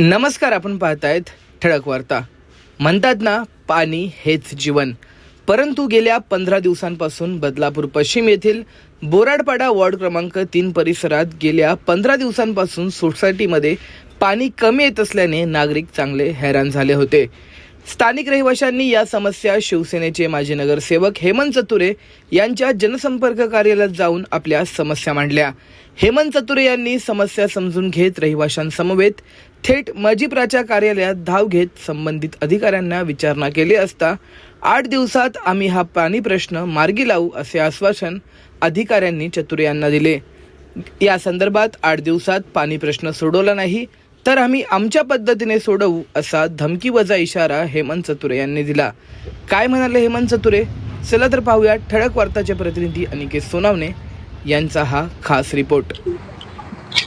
नमस्कार आपण पाहतायत ठळक वार्ता. म्हणतात ना पाणी हेच जीवन. परंतु गेल्या पंधरा दिवसांपासून बदलापूर पश्चिम येथील बोराडपाडा वॉर्ड क्रमांक तीन परिसरात गेल्या पंधरा दिवसांपासून सोसायटीमध्ये पाणी कमी येत असल्याने नागरिक चांगले हैराण झाले होते. स्थानिक रहिवाशांनी या समस्या शिवसेनेचे माजी नगरसेवक हेमंत चतुरे यांच्या जनसंपर्क कार्यालयात जाऊन आपल्या समस्या मांडल्या. हेमंत चतुरे यांनी समस्या समजून घेत रहिवाशांसमवेत थेट मजिप्राच्या कार्यालयात धाव घेत संबंधित अधिकाऱ्यांना विचारणा केली असता आठ दिवसात आम्ही हा पाणी प्रश्न मार्गी लावू असे आश्वासन अधिकाऱ्यांनी चतुरे यांना दिले. या संदर्भात आठ दिवसात पाणी प्रश्न सोडवला नाही तर आम्ही आमच्या पद्धतीने सोडवू असा धमकी वजा इशारा हेमंत चतुरे यांनी दिला. काय म्हणाले हेमंत चतुरे? चला तर पाहूया ठळक वार्ताचे प्रतिनिधी अनिकेत सोनावणे यांचा हा खास रिपोर्ट.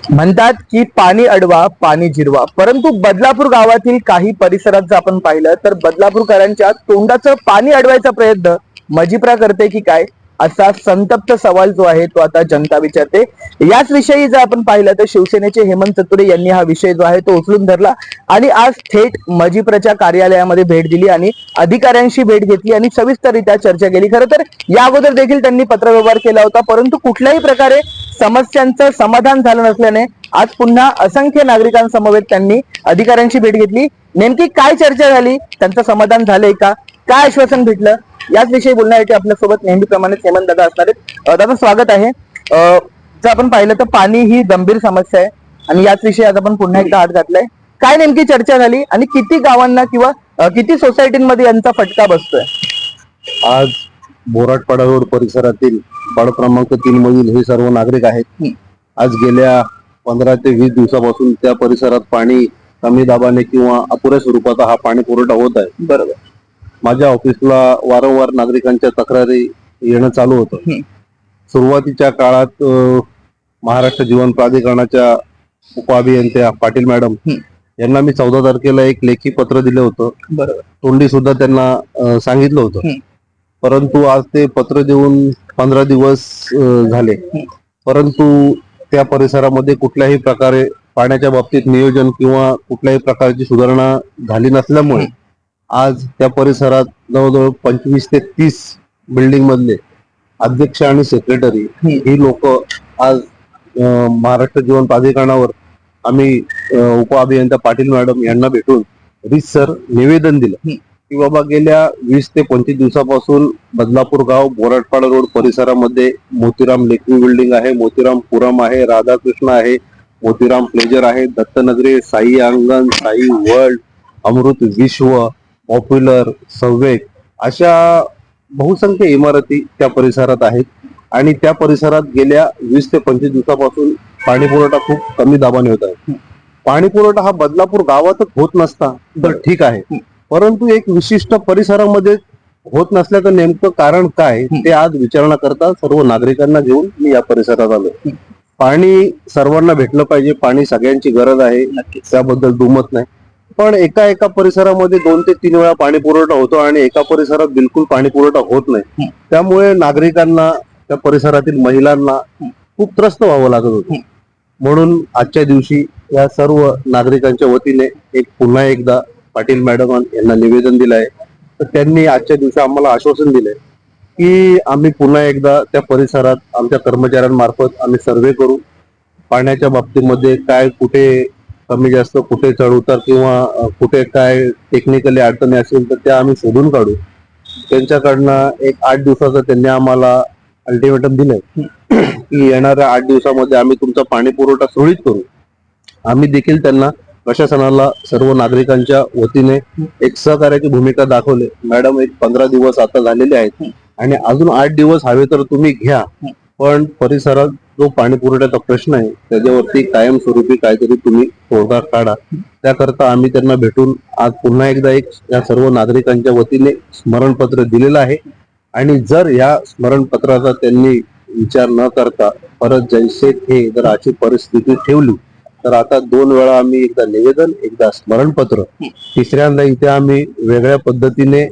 म्हणतात की पाणी अडवा पाणी जिरवा. परंतु बदलापूर गावातील काही परिसरात जर आपण पाहिलं तर बदलापूरकरांच्या तोंडाचं पाणी अडवायचा प्रयत्न मजिप्रा करते की काय? असा संतप्त सवाल जो आहे तो आता जनता विचारते. याच विषयी जर आपण पाहिलं तर शिवसेनेचे हेमंत चतुरे यांनी हा विषय जो आहे तो उचलून धरला आणि आज थेट मजिप्राच्या कार्यालयामध्ये भेट दिली आणि अधिकाऱ्यांशी भेट घेतली आणि सविस्तररित्या चर्चा केली. खरं तर या अगोदर देखील त्यांनी पत्रव्यवहार केला होता परंतु कुठल्याही प्रकारे समस्यांचं समाधान झालं नसल्याने आज पुन्हा असंख्य नागरिकांसमवेत त्यांनी अधिकाऱ्यांची भेट घेतली. नेमकी काय चर्चा झाली? त्यांचं समाधान झालंय का? काय आश्वासन भेटलं? याच विषयी बोलण्यासाठी आपल्यासोबत नेहमीप्रमाणे हेमंत दादा असणार आहेत. दादा स्वागत आहे. जर आपण पाहिलं तर पाणी ही गंभीर समस्या आहे आणि याच विषयी आज आपण पुन्हा एकदा हात घातलाय. काय नेमकी चर्चा झाली आणि किती गावांना किंवा किती सोसायटींमध्ये यांचा फटका बसतोय? आज बोराटपाडा रोड परिसरातील पाड क्रमांक तीन मधील हे सर्व नागरिक आहेत. आज गेल्या पंधरा ते वीस दिवसापासून त्या परिसरात पाणी कमी दाबाने किंवा अपुऱ्या स्वरूपाचा हा पाणी पुरवठा होत आहे. बरोबर. माझ्या ऑफिसला वारंवार नागरिकांच्या तक्रारी येणं चालू होतं. सुरुवातीच्या काळात महाराष्ट्र जीवन प्राधिकरणाच्या उपअभियंत्या पाटील मॅडम. यांना मी चौदा तारखेला एक लेखी पत्र दिलं होतं. तोंडी सुद्धा त्यांना सांगितलं होतं. परंतु आज ते पत्र देऊन पंधरा दिवस झाले. परंतु त्या परिसरामध्ये कुठल्याही प्रकारे पाण्याच्या बाबतीत नियोजन किंवा कुठल्याही प्रकारची सुधारणा झाली नसल्यामुळे आज त्या परिसरात जवळजवळ पंचवीस ते तीस बिल्डिंग मधले अध्यक्ष आणि सेक्रेटरी ही लोक आज महाराष्ट्र जीवन प्राधिकरणावर आम्ही उपअभियंता पाटील मॅडम यांना भेटून सर निवेदन दिलं. की बाबा गेल्या वीस ते पंचवीस दिवसापासून बदलापूर गाव बोराटपाडा रोड परिसरामध्ये मोतीराम लेखवी बिल्डिंग आहे मोतीराम पुरम आहे राधाकृष्ण आहे मोतीराम प्लेजर आहे दत्तनगरी साई अंगण साई वर्ल्ड अमृत विश्व पॉप्युलर सव्वेक अशा बहुसंख्य इमारती त्या परिसरात आहेत. आणि त्या परिसरात गेल्या वीस ते पंचवीस दिवसापासून पाणी पुरवठा खूप कमी दाबाने होत आहे. पाणी पुरवठा हा बदलापूर गावातच होत नसता तर ठीक आहे. परंतु एक विशिष्ट परिसरामध्ये होत नसल्याचं नेमकं कारण काय ते आज विचारणा करता सर्व नागरिकांना घेऊन मी या परिसरात आलो पाणी सर्वांना भेटलं पाहिजे. पाणी सगळ्यांची गरज आहे. त्याबद्दल दुमत नाही. पण एका एका परिसरामध्ये दोन ते तीन वेळा पाणी पुरवठा होतो आणि एका परिसरात बिलकुल पाणी पुरवठा होत नाही. त्यामुळे नागरिकांना त्या परिसरातील महिलांना खूप त्रस्त व्हावं लागत होतं. म्हणून आजच्या दिवशी या सर्व नागरिकांच्या वतीने एक पुन्हा एकदा पाटील मॅडम यांना निवेदन दिलं आहे तर त्यांनी आजच्या दिवशी आम्हाला आश्वासन दिलंय की आम्ही पुन्हा एकदा त्या परिसरात आमच्या कर्मचाऱ्यांमार्फत आम्ही सर्वे करू. पाण्याच्या बाबतीमध्ये काय कुठे कमी जास्त कुठे चढ उतार किंवा कुठे काय टेक्निकली अडचणी असेल तर त्या आम्ही शोधून काढू. त्यांच्याकडनं एक आठ दिवसाचं त्यांनी आम्हाला अल्टिमेटम दिलंय की येणाऱ्या आठ दिवसामध्ये आम्ही तुमचा पाणी पुरवठा सुरळीत करू. आम्ही देखील त्यांना प्रशासनाला सर्व नागरिकांच्या वतीने एक सहकार्याची भूमिका दाखवली. मॅडम एक पंधरा दिवस आता झालेले आहेत आणि अजून आठ दिवस हवे तर तुम्ही घ्या. पण परिसरात जो पाणी पुरवठ्याचा प्रश्न आहे त्याच्यावरती कायमस्वरूपी काहीतरी तुम्ही तोडगा काढा. त्याकरता आम्ही त्यांना भेटून आज पुन्हा एकदा एक या सर्व नागरिकांच्या वतीने स्मरणपत्र दिलेलं आहे. आणि जर या स्मरणपत्राचा त्यांनी विचार न करता परत जैसे थे जर अशी परिस्थिती ठेवली तर आता दोन वेळा आम्ही एकदा निवेदन एकदा स्मरणपत्र. तिसऱ्यांदा इथे आम्ही वेगळ्या पद्धतीने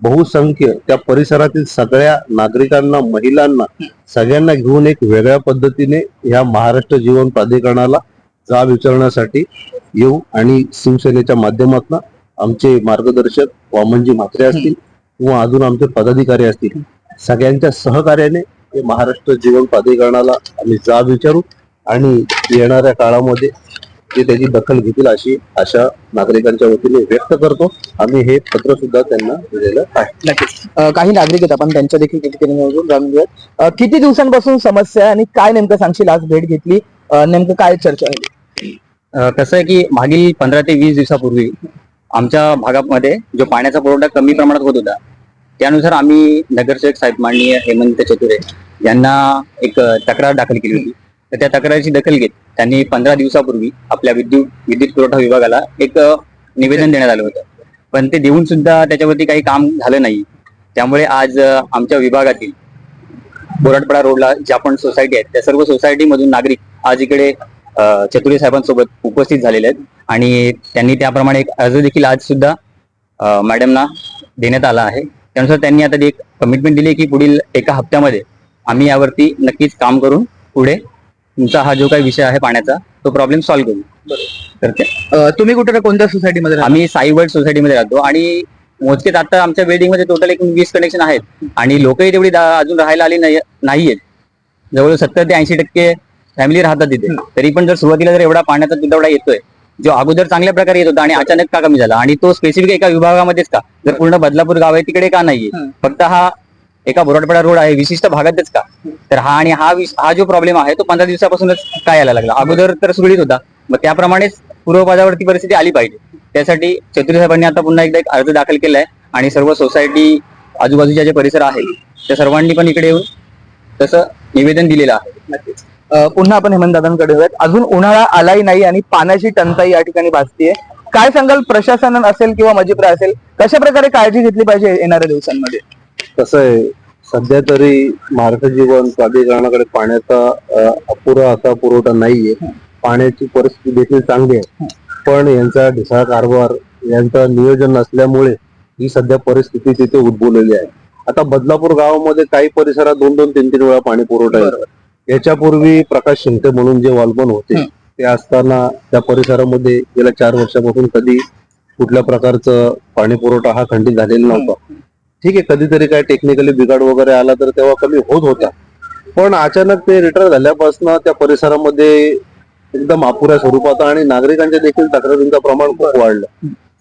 बहुसंख्य त्या परिसरातील सगळ्या नागरिकांना महिलांना सगळ्यांना घेऊन एक वेगळ्या पद्धतीने या महाराष्ट्र जीवन प्राधिकरणाला जाब विचारण्यासाठी येऊ आणि शिवसेनेच्या माध्यमातून आमचे मार्गदर्शक वामनजी म्हात्रे असतील किंवा अजून आमचे पदाधिकारी असतील सगळ्यांच्या सहकार्याने महाराष्ट्र जीवन प्राधिकरणाला आम्ही जाब विचारू आणि येणाऱ्या काळामध्ये ते त्याची दखल घेतील अशी आशा नागरिकांच्या वतीने व्यक्त करतो. आम्ही हे पत्र सुद्धा त्यांना दिलेलं आहे. नक्कीच. काही नागरिक आहेत आपण त्यांच्या देखील जाणून घेऊयात किती दिवसांपासून समस्या आहे आणि काय नेमकं सांगशील? आज भेट घेतली. नेमकं काय चर्चा झाली? कसं आहे की मागील पंधरा ते वीस दिवसापूर्वी आमच्या भागामध्ये जो पाण्याचा पुरवठा कमी प्रमाणात होत होता त्यानुसार आम्ही नगरसेवक साहेब माननीय हेमंत चतुरे यांना एक तक्रार दाखल केली होती. तर त्या तक्रारीची दखल घेत त्यांनी पंधरा दिवसापूर्वी आपल्या विद्युत विद्युत पुरवठा विभागाला एक निवेदन देण्यात आलं होतं. पण ते देऊन सुद्धा त्याच्यावरती काही काम झालं नाही. त्यामुळे आज आमच्या विभागातील बोराटपाडा रोडला ज्या पण सोसायटी आहेत त्या सर्व सोसायटीमधून नागरिक आज इकडे चतुरी चतुरे साहेबांसोबत उपस्थित झालेले आहेत. आणि त्यांनी त्याप्रमाणे एक अर्ज देखील आज सुद्धा मॅडमना देण्यात आला आहे. त्यानुसार त्यांनी आता एक कमिटमेंट दिली की पुढील एका हप्त्यामध्ये आम्ही यावरती नक्कीच काम करून पुढे तुमचा हा जो काही विषय आहे पाण्याचा तो प्रॉब्लेम सॉल्व्ह करू. तर ते अ, तुम्ही कुठे कोणत्या सोसायटीमध्ये राहता? आम्ही साईवर्ड सोसायटीमध्ये राहतो आणि मोजकेच आता आमच्या बिल्डिंगमध्ये टोटल एकूण वीस कनेक्शन आहेत. आणि लोकही तेवढी दा- अजून राहायला आली नाही नाहीयेत. जवळ सत्तर ते ऐंशी टक्के फॅमिली राहतात तिथे तरी पण जर सुरुवातीला जर एवढा पाण्याचा तुटवडा येतोय जो अगोदर चांगल्या प्रकारे येत होता आणि अचानक का कमी झाला? आणि तो स्पेसिफिक एका विभागामध्येच का? जर पूर्ण बदलापूर गाव आहे तिकडे का नाहीये? हम्म. फक्त हा एका बोराटपाडा रोड आहे विशिष्ट भागातच का? तर हा आणि हा विष- हा जो प्रॉब्लेम आहे तो पंधरा दिवसापासूनच काय यायला लागला? अगोदर तर सुरळीत होता. मग त्याप्रमाणेच पूर्वपदावरती परिस्थिती आली पाहिजे. त्यासाठी चतुर्थ साहेबांनी आता पुन्हा एकदा एक अर्ज दाखल केलाय आणि सर्व सोसायटी आजूबाजूच्या जे परिसर आहेत त्या सर्वांनी पण इकडे येऊन तसं निवेदन दिलेलं आहे. पुन्हा आपण हेमंत दादांकडे येऊयात. अजून उन्हाळा आलाही नाही आणि पाण्याची टंचाई या ठिकाणी भासतीये काय सांगाल प्रशासन असेल किंवा मजिप्रा असेल कशा प्रकारे काळजी घेतली पाहिजे येणाऱ्या दिवसांमध्ये? कसं आहे सध्या तरी महाराष्ट्र जीवन प्राधिकरणाकडे पाण्याचा अपुरा असा पुरवठा नाहीये. पाण्याची परिस्थिती देखील चांगली आहे. पण यांचा ढिसाळ कारभार यांचं नियोजन नसल्यामुळे ही सध्या परिस्थिती तिथे उद्भवलेली आहे. आता बदलापूर गावामध्ये काही परिसरात दोन दोन तीन तीन वेळा पाणी पुरवठा येतो. याच्यापूर्वी प्रकाश शिंदे म्हणून जे वालबन होते. ते असताना त्या परिसरामध्ये गेल्या चार वर्षापासून कधी कुठल्या प्रकारचं पाणी पुरवठा हा खंडित झालेला नव्हता. ठीक आहे कधीतरी काय टेक्निकली बिघाड वगैरे आला तर तेव्हा कमी होत होता. पण अचानक ते रिटायर झाल्यापासून त्या परिसरामध्ये एकदम अपुऱ्या स्वरूपात आणि नागरिकांच्या देखील तक्रारींचं प्रमाण खूप वाढलं.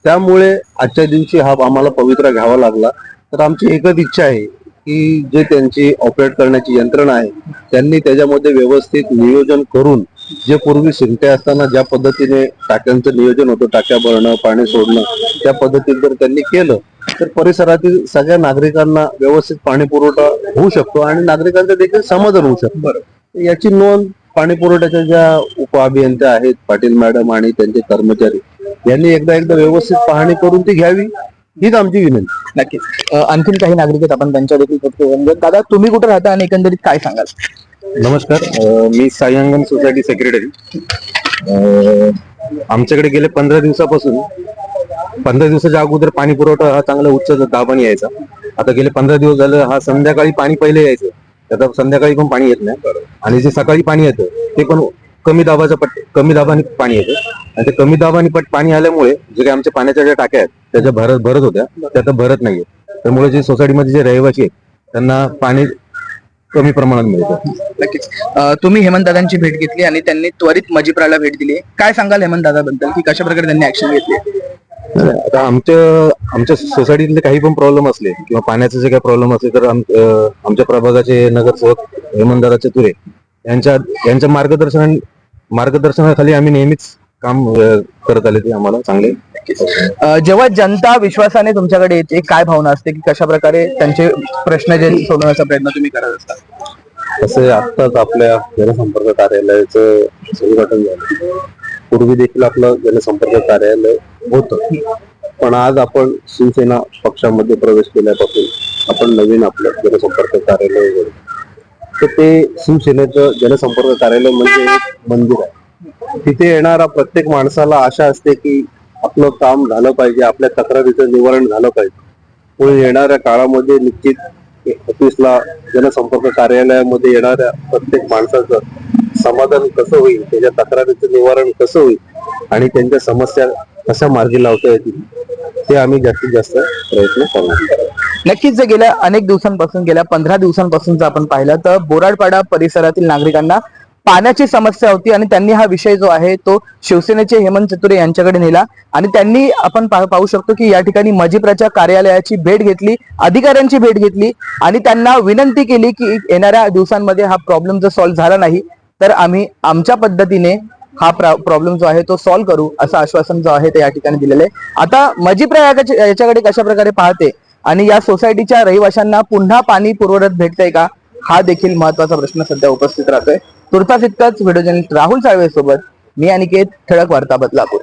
त्यामुळे आजच्या दिवशी हा आम्हाला पवित्रा घ्यावा लागला. तर आमची एकच इच्छा आहे की जे त्यांची ऑपरेट करण्याची यंत्रणा आहे त्यांनी त्याच्यामध्ये व्यवस्थित नियोजन करून जे पूर्वी शिंगटे असताना ज्या पद्धतीने टाक्यांचं नियोजन होतं टाक्या भरणं पाणी सोडणं त्या पद्धतीत जर त्यांनी केलं तर परिसरातील सगळ्या नागरिकांना व्यवस्थित पाणी पुरवठा होऊ शकतो आणि नागरिकांचं देखील समाधान होऊ शकतं. याची नोंद पाणी पुरवठ्याच्या ज्या उप अभियंत्या आहेत पाटील मॅडम आणि त्यांचे कर्मचारी यांनी एकदा एकदा व्यवस्थित पाहणी करून ती घ्यावी हीच आमची विनंती. नक्कीच. आणखीन काही नागरिक आहेत आपण त्यांच्या देखील. दादा तुम्ही कुठे राहता आणि एकंदरीत काय सांगाल? नमस्कार. मी सायंगन सोसायटी सेक्रेटरी आमच्याकडे गेले पंधरा दिवसापासून पंधरा दिवसाच्या अगोदर पाणी पुरवठा हा चांगला उच्च दाबाने यायचा. आता गेले पंधरा दिवस झालं हा संध्याकाळी पाणी पहिले यायचं. आता संध्याकाळी पण पाणी येत नाही. आणि जे सकाळी पाणी येतं ते पण कमी दाबाचं पट कमी दाबाने पाणी येतं. आणि ते कमी दाबाने पट पाणी आल्यामुळे जे काही आमच्या पाण्याच्या ज्या टाक्या आहेत त्याच्या भरत भरत होत्या त्या आता भरत नाहीये त्यामुळे जे सोसायटीमध्ये जे रहिवासी आहेत त्यांना पाणी कमी प्रमाणात मिळतं. नक्कीच. तुम्ही हेमंत दादांची भेट घेतली आणि त्यांनी त्वरित मजिप्राला भेट दिली. काय सांगाल हेमंत दादाबद्दल की कशा प्रकारे त्यांनी ऍक्शन घेतली? आता आमच्या आमच्या सोसायटीतले काही पण प्रॉब्लेम असले किंवा पाण्याचे जे काही प्रॉब्लेम असले तर आमच्या प्रभागाचे नगरसेवक हेमंतदादा चतुरे यांच्या यांच्या मार्गदर्शन मार्गदर्शनाखाली आम्ही नेहमीच काम करत आले ते आम्हाला चांगले. जेव्हा जनता विश्वासाने तुमच्याकडे येते काय भावना असते? की कशा प्रकारे त्यांचे प्रश्न जे सोडवण्याचा प्रयत्न तुम्ही करत असता? तसे आत्ताच आपल्या जनसंपर्क कार्यालयाचं उद्घाटन झालं. पूर्वी देखील आपलं जनसंपर्क कार्यालय होतं. पण आज आपण शिवसेना पक्षामध्ये प्रवेश केल्यापासून आपण नवीन आपलं जनसंपर्क कार्यालय उघडलं. तर ते शिवसेनेचं जनसंपर्क कार्यालय म्हणजे एक मंदिर आहे. तिथे येणारा प्रत्येक माणसाला आशा असते की आपलं काम झालं पाहिजे आपल्या तक्रारीचं निवारण झालं पाहिजे. पुढे येणाऱ्या काळामध्ये निश्चित ऑफिसला जनसंपर्क कार्यालयामध्ये येणाऱ्या प्रत्येक माणसाचं समाधान कसं होईल त्याच्या तक्रारीचं निवारण कसं होईल आणि त्यांच्या समस्या कसा मार्गी लावता येतील ते आम्ही जास्तीत जास्त प्रयत्न करणार. नक्कीच जे गेल्या अनेक दिवसांपासून गेल्या पंधरा दिवसांपासून जर आपण पाहिलं तर बोराडपाडा परिसरातील नागरिकांना पाण्याची समस्या होती आणि त्यांनी हा विषय जो आहे तो शिवसेनेचे हेमंत चतुरे यांच्याकडे नेला. आणि त्यांनी आपण पाहू शकतो की या ठिकाणी मजिप्राच्या कार्यालयाची भेट घेतली अधिकाऱ्यांची भेट घेतली आणि त्यांना विनंती केली की येणाऱ्या दिवसांमध्ये हा प्रॉब्लेम जर सॉल्व्ह झाला नाही तर आम्ही आमच्या पद्धतीने हा प्रॉब्लेम जो आहे तो सॉल्व्ह करू असं आश्वासन जो आहे ते या ठिकाणी दिलेलं आहे. आता मजिप्रा याच्याकडे कशा प्रकारे पाहते आणि या सोसायटीच्या रहिवाशांना पुन्हा पाणी पुरवठ्यात भेटतंय का? हा देखील महत्त्वाचा प्रश्न सध्या उपस्थित राहतोय. तुर्तास इतकाच व्हिडिओ जर्नलिस्ट राहुल साळवे सोबत मी अनिकेत ठळक वार्ता बदलापूर